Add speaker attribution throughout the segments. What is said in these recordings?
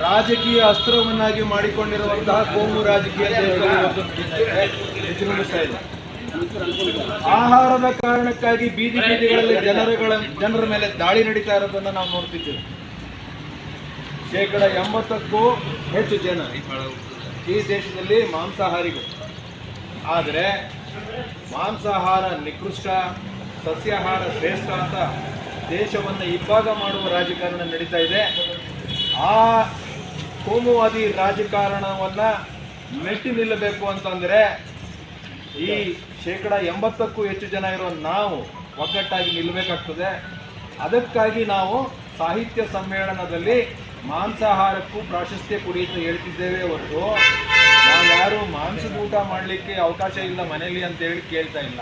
Speaker 1: ರಾಜಕೀಯ ಅಸ್ತ್ರವನ್ನಾಗಿ ಮಾಡಿಕೊಂಡಿರುವಂತಹ ಕೋಮು ರಾಜಕೀಯ ಆಹಾರದ ಕಾರಣಕ್ಕಾಗಿ ಬೀದಿ ಬೀದಿಗಳಲ್ಲಿ ಜನರುಗಳ ಜನರ ಮೇಲೆ ದಾಳಿ ನಡೀತಾ ಇರೋದನ್ನ ನಾವು ನೋಡ್ತಿದ್ದೇವೆ. ಶೇಕಡ ಎಂಬತ್ತಕ್ಕೂ ಹೆಚ್ಚು ಜನ ಈ ದೇಶದಲ್ಲಿ ಮಾಂಸಾಹಾರಿಗಳು. ಆದರೆ ಮಾಂಸಾಹಾರ ನಿಕೃಷ್ಟ, ಸಸ್ಯಾಹಾರ ಶ್ರೇಷ್ಠ ಅಂತ ದೇಶವನ್ನು ಇಬ್ಬಾಗ ಮಾಡುವ ರಾಜಕಾರಣ ನಡೀತಾ ಇದೆ. ಆ ಕೋಮುವಾದಿ ರಾಜಕಾರಣವನ್ನು ಮೆಟ್ಟಿ ನಿಲ್ಲಬೇಕು ಅಂತಂದರೆ ಈ ಶೇಕಡ ಎಂಬತ್ತಕ್ಕೂ ಹೆಚ್ಚು ಜನ ಇರೋ ನಾವು ಒಗ್ಗಟ್ಟಾಗಿ ನಿಲ್ಲಬೇಕಾಗ್ತದೆ ಅದಕ್ಕಾಗಿ ನಾವು ಸಾಹಿತ್ಯ ಸಮ್ಮೇಳನದಲ್ಲಿ ಮಾಂಸಾಹಾರಕ್ಕೂ ಪ್ರಾಶಸ್ತ್ಯ ಕೊಡಿ ಅಂತ ಹೇಳ್ತಿದ್ದೇವೆ ಹೊರತು ನಾವು ಯಾರು ಮಾಂಸದ ಊಟ ಮಾಡಲಿಕ್ಕೆ ಅವಕಾಶ ಇಲ್ಲ ಮನೆಯಲ್ಲಿ ಅಂತ ಹೇಳಿ ಕೇಳ್ತಾ ಇಲ್ಲ.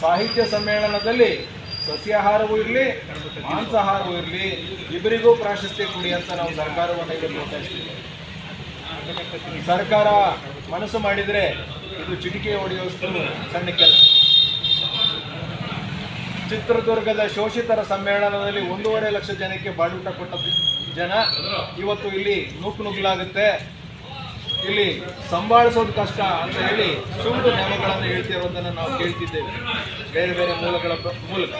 Speaker 1: ಸಾಹಿತ್ಯ ಸಮ್ಮೇಳನದಲ್ಲಿ ಸಸ್ಯಾಹಾರವೂ ಇರಲಿ, ಮಾಂಸಾಹಾರವೂ ಇರಲಿ, ಇಬ್ಬರಿಗೂ ಪ್ರಾಶಸ್ತ್ಯ ಕೊಡಿ ಅಂತ ನಾವು ಸರ್ಕಾರವನ್ನು ಈಗ ಸರ್ಕಾರ ಮನಸ್ಸು ಮಾಡಿದರೆ ಇದು ಚಿಟಿಕೆ ಹೊಡೆಯುವಷ್ಟು ಸಣ್ಣ ಕೆಲಸ. ಚಿತ್ರದುರ್ಗದ ಶೋಷಿತರ ಸಮ್ಮೇಳನದಲ್ಲಿ ಒಂದೂವರೆ ಲಕ್ಷ ಜನಕ್ಕೆ ಬಾಡೂಟ ಕೊಟ್ಟ ಜನ ಇವತ್ತು ಇಲ್ಲಿ ನೂಕು ನುಗ್ಲಾಗುತ್ತೆ ಇಲ್ಲಿ ಸಂಭಾಳಿಸೋದು ಕಷ್ಟ ಅಂತ ಹೇಳಿ ಸುಳ್ಳು ನಿಯಮಗಳನ್ನು ಹೇಳ್ತಿರೋದನ್ನು ನಾವು ಕೇಳ್ತಿದ್ದೇವೆ. ಬೇರೆ ಬೇರೆ ಮೂಲಗಳ ಮೂಲಕ.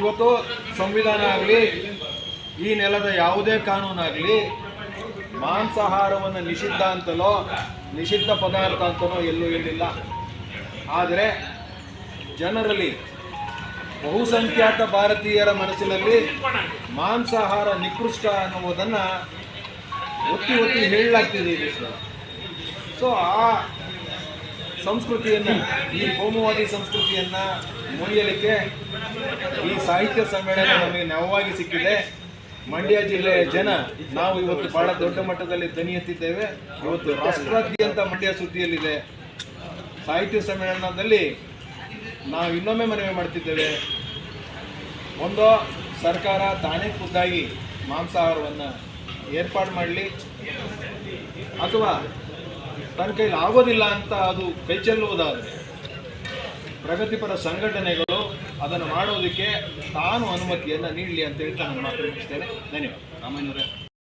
Speaker 1: ಇವತ್ತು ಸಂವಿಧಾನ ಆಗಲಿ, ಈ ನೆಲದ ಯಾವುದೇ ಕಾನೂನಾಗಲಿ ಮಾಂಸಾಹಾರವನ್ನು ನಿಷಿದ್ಧ ಅಂತಲೋ, ನಿಷಿದ್ಧ ಪದಾರ್ಥ ಅಂತಲೋ ಎಲ್ಲೂ ಇರಲಿಲ್ಲ. ಆದರೆ ಜನರಲ್ಲಿ ಬಹುಸಂಖ್ಯಾತ ಭಾರತೀಯರ ಮನಸ್ಸಿನಲ್ಲಿ ಮಾಂಸಾಹಾರ ನಿಕೃಷ್ಟ ಅನ್ನುವುದನ್ನು ಒತ್ತಿ ಒತ್ತಿ ಹೇಳಲಾಗ್ತಿದೆ ಈ ಸೊ ಆ ಸಂಸ್ಕೃತಿಯನ್ನು, ಈ ಕೋಮುವಾದಿ ಸಂಸ್ಕೃತಿಯನ್ನು ಮುರಿಯಲಿಕ್ಕೆ ಈ ಸಾಹಿತ್ಯ ಸಮ್ಮೇಳನ ನಮಗೆ ನೆವವಾಗಿ ಸಿಕ್ಕಿದೆ. ಮಂಡ್ಯ ಜಿಲ್ಲೆಯ ಜನ, ನಾವು ಇವತ್ತು ಬಹಳ ದೊಡ್ಡ ಮಟ್ಟದಲ್ಲಿ ಧ್ವನಿ ಎತ್ತಿದ್ದೇವೆ. ಇವತ್ತು ರಾಷ್ಟ್ರಾದ್ಯಂತ ಮಂಡ್ಯ ಸುದ್ದಿಯಲ್ಲಿದೆ. ಸಾಹಿತ್ಯ ಸಮ್ಮೇಳನದಲ್ಲಿ ನಾವು ಇನ್ನೊಮ್ಮೆ ಮನವಿ ಮಾಡ್ತಿದ್ದೇವೆ. ಒಂದು, ಸರ್ಕಾರ ತಾನೇ ಖುದ್ದಾಗಿ ಮಾಂಸಾಹಾರವನ್ನು ಏರ್ಪಾಡು ಮಾಡಲಿ, ಅಥವಾ ತನ್ನ ಕೈಲಿ ಆಗೋದಿಲ್ಲ ಅಂತ ಅದು ಕೈಚೆಲ್ಲುವುದಾದರೆ ಪ್ರಗತಿಪರ ಸಂಘಟನೆಗಳು ಅದನ್ನು ಮಾಡೋದಕ್ಕೆ ತಾನು ಅನುಮತಿಯನ್ನು ನೀಡಲಿ ಅಂತ ಹೇಳ್ತಾ ನಾನು ಮಾತು ಮುಗಿಸ್ತೇನೆ. ಧನ್ಯವಾದ. ರಾಮಯ್ಯನವರೇ.